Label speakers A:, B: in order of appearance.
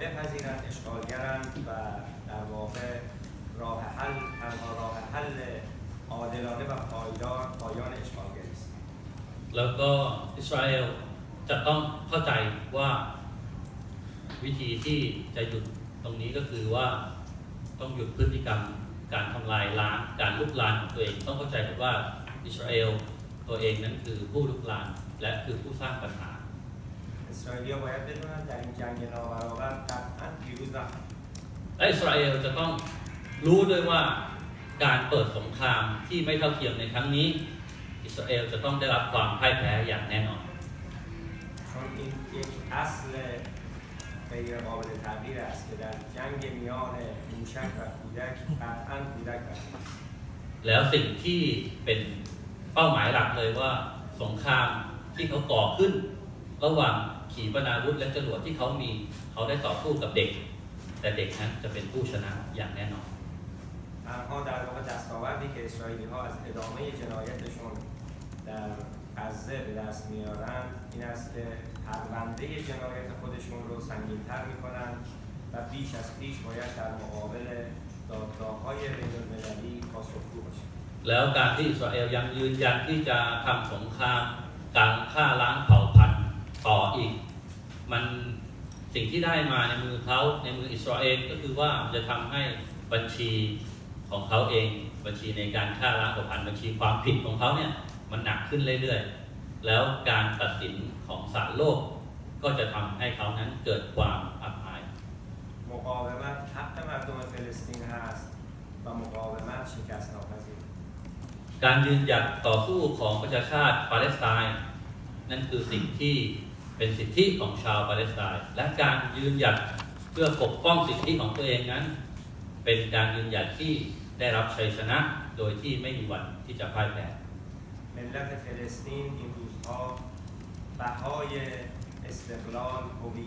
A: بپذیرند اشغالگرند و در واقع راه حل تنها راه حل عادلانه و پایدار پایان اشغالگری است
B: แล้วก็อิสราเอลจะต้องเข้าใจว่าวิธีที่จะหยุดตรงนี้ก็คือว่าต้องหยุดพฤติกรรมการทำลายล้างการลุกลานของตัวเอง ต้องเข้าใจก่อนว่าอิสราเอลตัวเองนั้นคือผู้ลุกลานและคือผู้สร้างปัญหา
A: اسرائیلیا باید بدونند در این جنگ نابرابر قطعا پیروز نخواهند
B: และอิสราเอลจะต้องรู้ด้วยว่าการเปิดสงครามที่ไม่เท่าเทียมในครั้งนี้ อิสราเอลจะต้องได้รับความพ่ายแพ้อย่างแน่นอน
A: چون این یک اصل غیر قابل تغییر است که در جنگ میان موشک و کودک قطعا کودک برنده است
B: แล้วสิ่งที่เป็นเป้าหมายหลักเลยว่าสงครามที่เขาก่อขึ้น ระหว่างขีปนาวุธและจรวดที่เขามีเขาได้ต่อสู้กับเด็ก แต่เด็กนั้นจะเป็นผู้ชนะอย่างแน่นอน
A: آنها در واقع دستاوردی که اسرائیلی ها از ادامه جنایتشون در غزه به دست میارند این است که پرونده جنایت خودشون رو سنگینتر میکنند و بیش از پیش باید در مقابل دادگاه های بین المللی پاسخگو باشند
B: แล้วการที่อิสราเอลยังยืนยันที่จะทำสงครามการฆ่าล้างเผ่าพันธุ์ต่ออีก มัน สิ่งที่ได้มาในมือเขาในมืออิสราเอลก็คือว่ามันจะทำให้บัญชีของเขาเอง บัญชีในการฆ่าล้างกับผ่านบัญชีความผิดของเขาเนี่ยมันหนักขึ้นเรื่อยๆ แล้วการตัดสินของศาลโลก ก็จะทำให้เขานั้นเกิดความอับอาย
A: โมกอเวมาทักเข้า مقاومت حق مردم فلسطین هست و مقاومت شکست ناپذیر
B: การยืนหยัดต่อสู้ของประชาชาติปาเลสไตน์นั่นคือสิ่งที่ เป็นสิทธิของชาวปาเลสไตน์และการยืนหยัดเพื่อปกป้องสิทธิของตัวเองนั้น เป็นการยืนหยัดที่ได้รับชัยชนะโดยที่ไม่มีวันที่จะพ่ายแพ้
A: ملت فلسطین این روزها بهای استقلال هویت